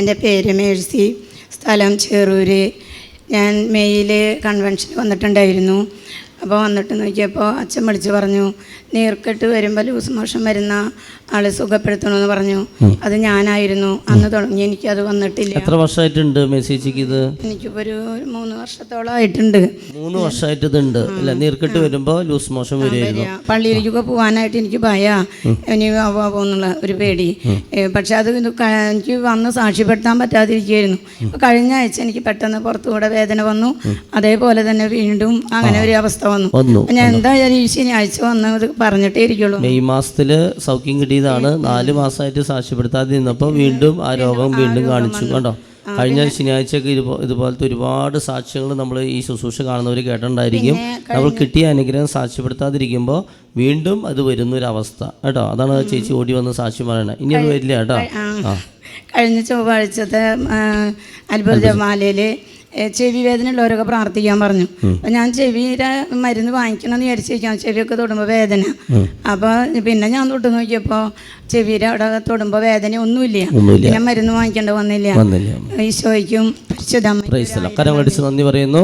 എന്റെ പേര് മേഴ്സി. സ്ഥലം ചെറൂര്. ഞാൻ മെയ്യിൽ കൺവെൻഷൻ വന്നിട്ടുണ്ടായിരുന്നു. അപ്പോൾ വന്നിട്ട് നോക്കിയപ്പോൾ അച്ഛൻ വിളിച്ച് പറഞ്ഞു നീർക്കെട്ട് വരുമ്പോൾ ലൂസ് മോഷൻ വരുന്ന ആൾ സുഖപ്പെടുത്തണമെന്ന് പറഞ്ഞു. അത് ഞാനായിരുന്നു. അന്ന് തുടങ്ങി എനിക്കത് വന്നിട്ടില്ല. എത്ര വർഷമായിട്ടുണ്ട് മെസ്സേജിക്ക് ഇത് എനിക്കിപ്പോൾ ഒരു മൂന്ന് വർഷത്തോളം ആയിട്ടുണ്ട്. മൂന്ന് വർഷമായിട്ട് ഇതുണ്ട്. അല്ല നീർക്കെട്ട് വരുമ്പോൾ ലൂസ് മോഷൻ വരുമായിരുന്നു. പള്ളിയിലേക്കൊക്കെ പോകാനായിട്ട് എനിക്ക് ഭയ. ഇനി പോകുന്നുള്ള ഒരു പേടി. പക്ഷെ അത് എനിക്ക് വന്ന് സാക്ഷ്യപ്പെടുത്താൻ പറ്റാതിരിക്കുകയായിരുന്നു. കഴിഞ്ഞ ആഴ്ച എനിക്ക് പെട്ടെന്ന് പുറത്തുകൂടെ വേദന വന്നു. അതേപോലെ തന്നെ വീണ്ടും അങ്ങനെ ഒരു അവസ്ഥ വന്നു. ഞാൻ എന്തായാലും ഈ ശനിയാഴ്ച വന്ന് പറഞ്ഞിട്ടേ ഇരിക്കുള്ളൂ. മെയ് മാസത്തിൽ സൗഖ്യം കിട്ടിയതാണ്. നാല് മാസമായിട്ട് സാക്ഷ്യപ്പെടുത്താതെ നിന്നപ്പോൾ വീണ്ടും ആ രോഗം വീണ്ടും കാണിച്ചു കണ്ടോ? കഴിഞ്ഞ ശനിയാഴ്ചയൊക്കെ ഇതുപോ ഇതുപോലത്തെ ഒരുപാട് സാക്ഷ്യങ്ങൾ നമ്മൾ ഈ ശുശ്രൂഷ കാണുന്നവർ കേട്ടിട്ടുണ്ടായിരിക്കും. നമ്മൾ കിട്ടിയ അനുഗ്രഹം സാക്ഷ്യപ്പെടുത്താതിരിക്കുമ്പോൾ വീണ്ടും അത് വരുന്ന ഒരു അവസ്ഥ കേട്ടോ? അതാണ് ചേച്ചി ഓടി വന്ന് സാക്ഷ്യം പറയണത് ഇനി അത് വരില്ല കേട്ടോ? കഴിഞ്ഞ ചൊവ്വാഴ്ചത്തെ അത്ഭുത ജമാലയിൽ ചെവി വേദന ഉള്ളവരൊക്കെ പ്രാർത്ഥിക്കാൻ പറഞ്ഞു. അപ്പം ഞാൻ ചെവിയുടെ മരുന്ന് വാങ്ങിക്കണം എന്ന് വിചാരിച്ചിരിക്കാം ചെവിയൊക്കെ തൊടുമ്പോൾ വേദന. അപ്പോൾ പിന്നെ ഞാൻ തൊട്ട് നോക്കിയപ്പോൾ ചെവിയുടെ അവിടെ തൊടുമ്പോൾ വേദന ഒന്നുമില്ല. പിന്നെ മരുന്ന് വാങ്ങിക്കേണ്ട വന്നില്ല. ഈശോയ്ക്കും നന്ദി പറയുന്നു.